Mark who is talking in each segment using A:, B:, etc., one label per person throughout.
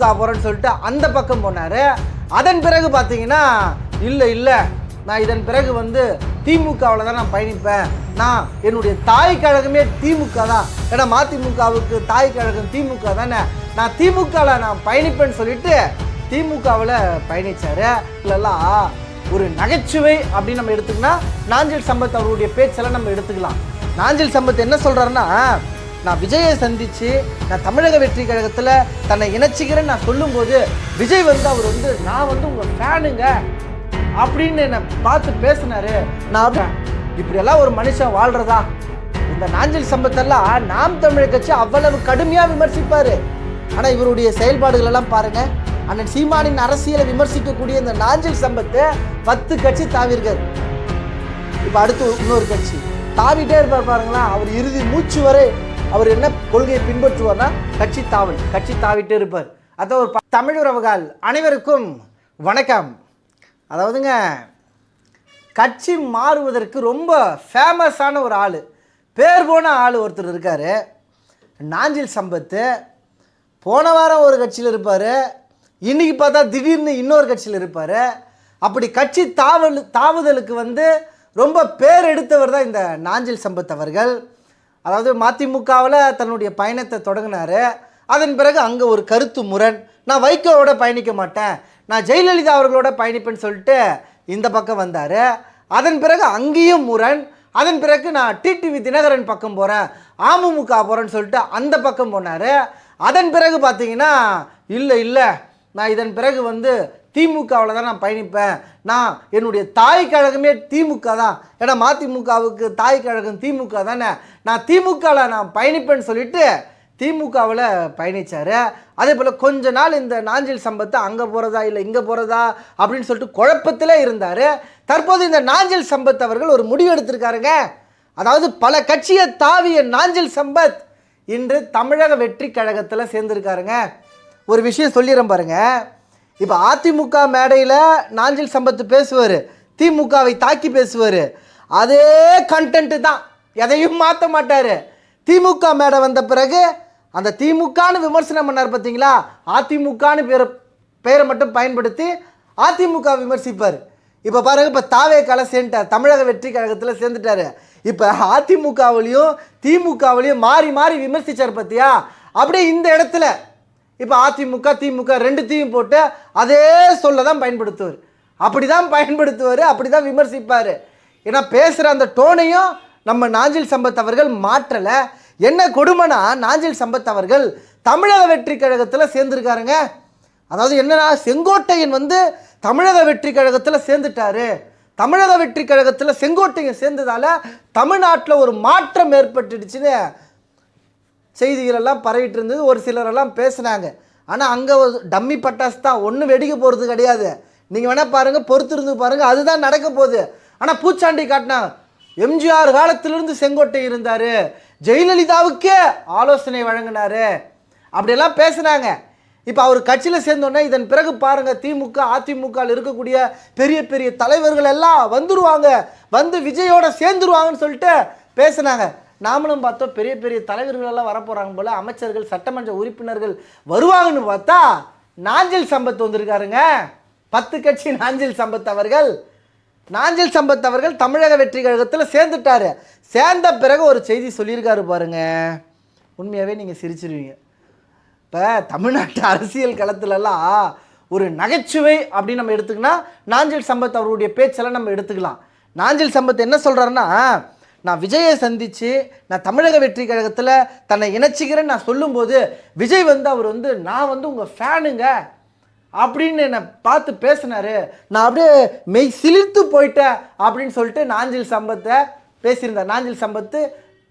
A: திமுக போகிறேன்னு சொல்லிட்டு அந்த பக்கம் போனார். அதன் பிறகு பார்த்தீங்கன்னா இல்லை இல்லை நான் இதன் பிறகு வந்து திமுகவில் தான் நான் பயணிப்பேன். நான் என்னுடைய தாய் கழகமே திமுக தான். ஏன்னா மதிமுகவுக்கு தாய் கழகம் திமுக தானே. நான் திமுகவில் நான் பயணிப்பேன்னு சொல்லிட்டு திமுகவில் பயணித்தார் இல்லைல்லாம் ஒரு நகைச்சுவை அப்படின்னு நம்ம எடுத்துக்கினா நாஞ்சில் சம்பத் அவருடைய பேச்செல்லாம் நம்ம எடுத்துக்கலாம். நாஞ்சில் சம்பத் என்ன சொல்கிறாருன்னா நான் விஜயை சந்தித்து நான் தமிழக வெற்றி கழகத்தில் தன்னை இணைச்சிக்கிறேன்னு நான் சொல்லும்போது விஜய் வந்து அவர் வந்து நான் வந்து உங்கள் ஃபேனுங்க அப்படின்னு என்னை பார்த்து பேசினாரு. நான் இப்படியெல்லாம் ஒரு மனுஷன் வாழ்கிறதா இந்த நாஞ்சில் சம்பத்தெல்லாம் நாம் தமிழர் கட்சி அவ்வளவு கடுமையாக விமர்சிப்பார். ஆனால் இவருடைய செயல்பாடுகள் எல்லாம் பாருங்கள் அண்ணன் சீமானின் அரசியலை விமர்சிக்கக்கூடிய இந்த நாஞ்சல் சம்பத்தை பத்து கட்சி தாவிருக்காரு இப்போ அடுத்து இன்னொரு கட்சி. தாவிட்டே இருப்பார் பாருங்களா அவர் இறுதி மூச்சு வரை அவர் என்ன கொள்கையை பின்பற்றுவார்னா கட்சி தாவல் கட்சி தாவிட்டே இருப்பார். அதான் ஒரு தமிழ் உறவுகள் அனைவருக்கும் வணக்கம். அதாவதுங்க கட்சி மாறுவதற்கு ரொம்ப ஃபேமஸான ஒரு ஆள். பேர் போன ஆள் ஒருத்தர் இருக்கார். நாஞ்சில் சம்பத்து. போன வாரம் ஒரு கட்சியில் இருப்பார். இன்றைக்கி பார்த்தா திடீர்னு இன்னொரு கட்சியில் இருப்பார். அப்படி கட்சி தாவல் தாவுதலுக்கு வந்து ரொம்ப பேர் எடுத்தவர் தான் இந்த நாஞ்சில் சம்பத் அவர்கள். அதாவது மதிமுகவில் தன்னுடைய பயணத்தை தொடங்கினார். அதன் பிறகு அங்கே ஒரு கருத்து முரண். நான் வைகோவோட பயணிக்க மாட்டேன். நான் ஜெயலலிதா அவர்களோட பயணிப்பேன்னு சொல்லிட்டு இந்த பக்கம் வந்தார். அதன் பிறகு அங்கேயும் முரண். அதன் பிறகு நான் டிடிவி தினகரன் பக்கம் போகிறேன் அமமுக போகிறேன்னு சொல்லிட்டு அந்த பக்கம் போனார். அதன் பிறகு பார்த்தீங்கன்னா இல்லை இல்லை. நான் இதன் பிறகு வந்து திமுகவில் தான் நான் பயணிப்பேன். நான் என்னுடைய தாய் கழகமே திமுக தான். ஏன்னா மதிமுகவுக்கு தாய் கழகம் திமுக தானே. நான் திமுகவில் நான் பயணிப்பேன்னு சொல்லிட்டு திமுகவில் பயணிச்சார். அதே போல் கொஞ்ச நாள் இந்த நாஞ்சில் சம்பத்தை அங்கே போகிறதா இல்லை இங்கே போகிறதா அப்படின்னு சொல்லிட்டு குழப்பத்தில் இருந்தார். தற்போது இந்த நாஞ்சில் சம்பத் அவர்கள் ஒரு முடிவு எடுத்திருக்காருங்க. அதாவது பல கட்சியை தாவிய நாஞ்சில் சம்பத் இன்று தமிழக வெற்றி கழகத்தில் சேர்ந்திருக்காருங்க. ஒரு விஷயம் சொல்லிடுறேன் பாருங்கள் இப்போ அதிமுக மேடையில் நாஞ்சில் சம்பத்து பேசுவார். திமுகவை தாக்கி பேசுவார். அதே கண்டென்ட்டு தான். எதையும் மாற்ற மாட்டார். திமுக மேடை வந்த பிறகு அந்த திமுகன்னு விமர்சனம் பண்ணார் பார்த்தீங்களா அதிமுகன்னு பேர் பெயரை மட்டும் பயன்படுத்தி அதிமுக விமர்சிப்பார். இப்போ பாருங்க இப்போ தாவே சேர்ந்துட்டார். தமிழக வெற்றி கழகத்தில் சேர்ந்துட்டாரு. இப்போ அதிமுகவிலையும் திமுகவிலையும் மாறி மாறி விமர்சித்தார் பார்த்தியா அப்படியே இந்த இடத்துல இப்போ அதிமுக திமுக ரெண்டுத்தையும் போட்டு அதே சொல்ல தான் பயன்படுத்துவார். அப்படி தான் பயன்படுத்துவார் அப்படி தான் விமர்சிப்பார். ஏன்னா பேசுகிற அந்த டோனையும் நம்ம நாஞ்சில் சம்பத் அவர்கள் மாற்றலை. என்ன கொடுமைனா நாஞ்சில் சம்பத் அவர்கள் தமிழக வெற்றி கழகத்தில் சேர்ந்துருக்காருங்க. அதாவது என்னன்னா செங்கோட்டையன் வந்து தமிழக வெற்றி கழகத்தில் சேர்ந்துட்டாரு. தமிழக வெற்றி கழகத்தில் செங்கோட்டையன் சேர்ந்ததால் தமிழ்நாட்டில் ஒரு மாற்றம் ஏற்பட்டுடுச்சுன்னு செய்திகள் எல்லாம் பரவிட்டு இருந்தது ஒரு சிலரெல்லாம் பேசுனாங்க. ஆனால் அங்கே டம்மி பட்டாசு தான். ஒன்றும் வெடிக்க போகிறது கிடையாது. நீங்கள் வேணால் பாருங்கள் பொறுத்திருந்து பாருங்கள் அதுதான் நடக்க போகுது. ஆனால் பூச்சாண்டி காட்டினாங்க. எம்ஜிஆர் காலத்திலிருந்து செங்கோட்டை இருந்தார். ஜெயலலிதாவுக்கே ஆலோசனை வழங்கினாரு. அப்படியெல்லாம் பேசுனாங்க. இப்போ அவர் கட்சியில் சேர்ந்தோன்னே இதன் பிறகு பாருங்கள் திமுக அதிமுகவில் இருக்கக்கூடிய பெரிய பெரிய தலைவர்கள் எல்லாம் வந்துடுவாங்க வந்து விஜயோட சேர்ந்துருவாங்கன்னு சொல்லிட்டு பேசுனாங்க. நாமளும் பார்த்தோம் பெரிய பெரிய தலைவர்களெல்லாம் வரப்போகிறாங்க போல் அமைச்சர்கள் சட்டமன்ற உறுப்பினர்கள் வருவாங்கன்னு பார்த்தா நாஞ்சில் சம்பத் வந்திருக்காருங்க. பத்து கட்சி நாஞ்சில் சம்பத் அவர்கள். நாஞ்சில் சம்பத் அவர்கள் தமிழக வெற்றி கழகத்தில் சேர்ந்துட்டாரு. சேர்ந்த பிறகு ஒரு செய்தி சொல்லியிருக்காரு பாருங்க. உண்மையாகவே நீங்கள் சிரிச்சிருவீங்க. இப்போ தமிழ்நாட்டு அரசியல் களத்துலலாம் ஒரு நகைச்சுவை அப்படின்னு நம்ம எடுத்துக்கினா நாஞ்சில் சம்பத் அவருடைய பேச்செல்லாம் நம்ம எடுத்துக்கலாம். நாஞ்சில் சம்பத் என்ன சொல்கிறாருன்னா நான் விஜயை சந்தித்து நான் தமிழக வெற்றி கழகத்தில் தன்னை இணைச்சிக்கிறேன்னு நான் சொல்லும்போது விஜய் வந்து அவர் வந்து நான் வந்து உங்கள் ஃபேனுங்க. அப்படின்னு என்னை பார்த்து பேசினாரு. நான் அப்படியே மெய் சிலிர்த்து போயிட்டேன் அப்படின்னு சொல்லிட்டு நாஞ்சில் சம்பத்தை பேசியிருந்தார் நாஞ்சில் சம்பத்து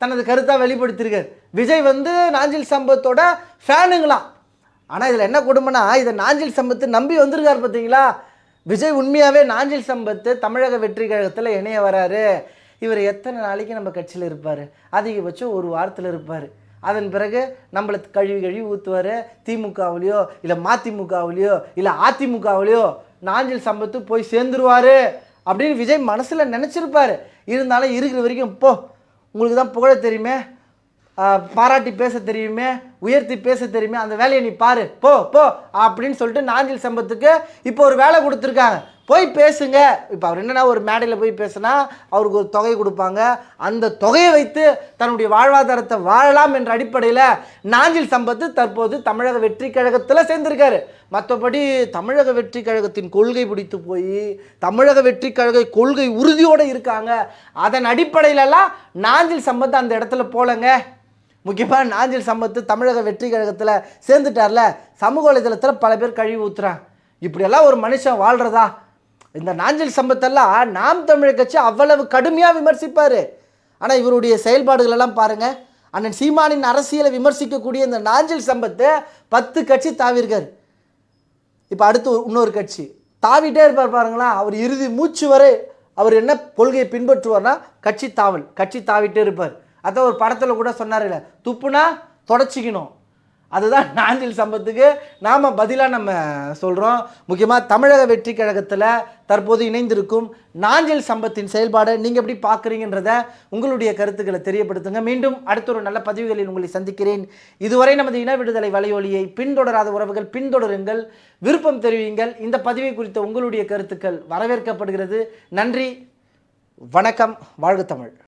A: தனது கருத்தாக வெளிப்படுத்தியிருக்கார். விஜய் வந்து நாஞ்சில் சம்பத்தோட ஃபேனுங்களாம். ஆனால் இதில் என்ன கொடுமைனா இதை நாஞ்சில் சம்பத்து நம்பி வந்திருக்கார் பார்த்தீங்களா விஜய் உண்மையாகவே நாஞ்சில் சம்பத்து தமிழக வெற்றி கழகத்தில் இணைய வராரு. இவர் எத்தனை நாளைக்கு நம்ம கட்சியில் இருப்பார்? அதிகபட்சம் ஒரு வாரத்தில் இருப்பார். அதன் பிறகு நம்மளை கழுவி கழுவி ஊற்றுவார் திமுகவுலையோ இல்லை மதிமுகவுலையோ இல்லை அதிமுகவுலையோ நாஞ்சில் சம்பத்து போய் சேர்ந்துருவார் அப்படின்னு விஜய் மனசில் நினச்சிருப்பார். இருந்தாலும் இருக்கிற வரைக்கும் போ உங்களுக்கு தான் புகழ தெரியுமே பாராட்டி பேச தெரியுமே உயர்த்தி பேச தெரியுமே அந்த வேலையை நீ பாரு. போ போ அப்படின்னு சொல்லிட்டு நாஞ்சில் சம்பத்துக்கு இப்போ ஒரு வேலை கொடுத்துருக்காங்க. போய் பேசுங்க. இப்போ அவர் என்னென்னா ஒரு மேடையில் போய் பேசுனா அவருக்கு ஒரு தொகை கொடுப்பாங்க. அந்த தொகையை வைத்து தன்னுடைய வாழ்வாதாரத்தை வாழலாம் என்ற அடிப்படையில் நாஞ்சில் சம்பத்து தற்போது தமிழக வெற்றி கழகத்தில் சேர்ந்திருக்காரு. மற்றபடி தமிழக வெற்றி கழகத்தின் கொள்கை பிடித்து போய் தமிழக வெற்றி கழக கொள்கை உறுதியோடு இருக்காங்க. அதன் அடிப்படையிலலாம் நாஞ்சில் சம்பத்து அந்த இடத்துல போலங்க. முக்கியமாக நாஞ்சில் சம்பத்து தமிழக வெற்றி கழகத்தில் சேர்ந்துட்டார்ல சமூக வலைதளத்தில் பல பேர் கழுவி ஊற்றுறான் இப்படியெல்லாம் ஒரு மனுஷன் வாழ்கிறதா இந்த நாஞ்சில் சம்பத்தெல்லாம் நாம் தமிழர் கட்சி அவ்வளவு கடுமையாக விமர்சிப்பார். ஆனால் இவருடைய செயல்பாடுகளெல்லாம் பாருங்கள் அண்ணன் சீமானின் அரசியலை விமர்சிக்கக்கூடிய இந்த நாஞ்சில் சம்பத்தை பத்து கட்சி தாவிருக்கார். இப்போ அடுத்து இன்னொரு கட்சி. தாவிட்டே இருப்பார் பாருங்களா அவர் இறுதி மூச்சு வரை அவர் என்ன கொள்கையை பின்பற்றுவார்னா கட்சி தாவல் கட்சி தாவிட்டே இருப்பார். அதான் ஒரு படத்தில் கூட சொன்னார்ல துப்புனா தொடச்சிக்கணும். அதுதான் நாஞ்சில் சம்பத்துக்கு நாம் பதிலாக நம்ம சொல்கிறோம் முக்கியமாக தமிழக வெற்றி கழகத்தில் தற்போது இணைந்திருக்கும் நாஞ்சில் சம்பத்தின் செயல்பாடை நீங்கள் எப்படி பார்க்குறீங்கன்றத உங்களுடைய கருத்துக்களை தெரியப்படுத்துங்க. மீண்டும் அடுத்த ஒரு நல்ல பதிவுகளில் உங்களை சந்திக்கிறேன். இதுவரை நமது இன விடுதலை வலையொலியை பின்தொடராத உறவுகள் பின்தொடருங்கள். விருப்பம் தெரிவியுங்கள். இந்த பதிவை குறித்த உங்களுடைய கருத்துக்கள் வரவேற்கப்படுகிறது. நன்றி வணக்கம் வாழ்க தமிழ்.